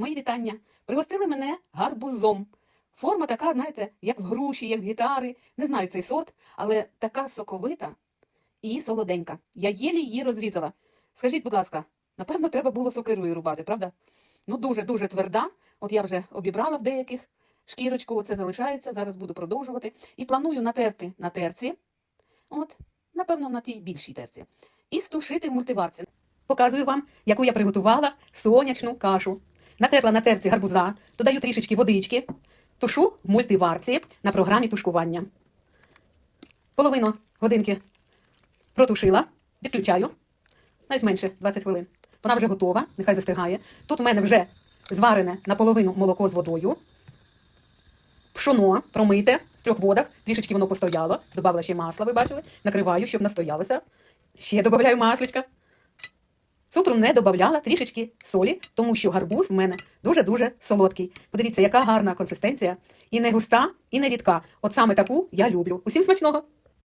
Мої вітання. Пригостили мене гарбузом. Форма така, знаєте, як в груші, як в гітари. Не знаю цей сорт, але така соковита і солоденька. Я єлі її розрізала. Скажіть, будь ласка, напевно, треба було сокирою рубати, правда? Ну, дуже-дуже тверда. От я вже обібрала в деяких шкірочку, оце залишається. Зараз буду продовжувати. І планую натерти на терці. От, напевно, на тій більшій терці. І стушити в мультиварці. Показую вам, яку я приготувала сонячну кашу. Натерла на терці гарбуза, додаю трішечки водички, тушу в мультиварці на програмі тушкування. Половину годинки протушила, відключаю, навіть менше 20 хвилин. Вона вже готова, нехай застигає. Тут у мене вже зварене наполовину молоко з водою. Пшоно промите в трьох водах, трішечки воно постояло. Добавила ще масла, ви бачили. Накриваю, щоб настоялося. Ще додаю масличка. Цукру не додавала, трішечки солі, тому що гарбуз в мене дуже-дуже солодкий. Подивіться, яка гарна консистенція. І не густа, і не рідка. От саме таку я люблю. Усім смачного!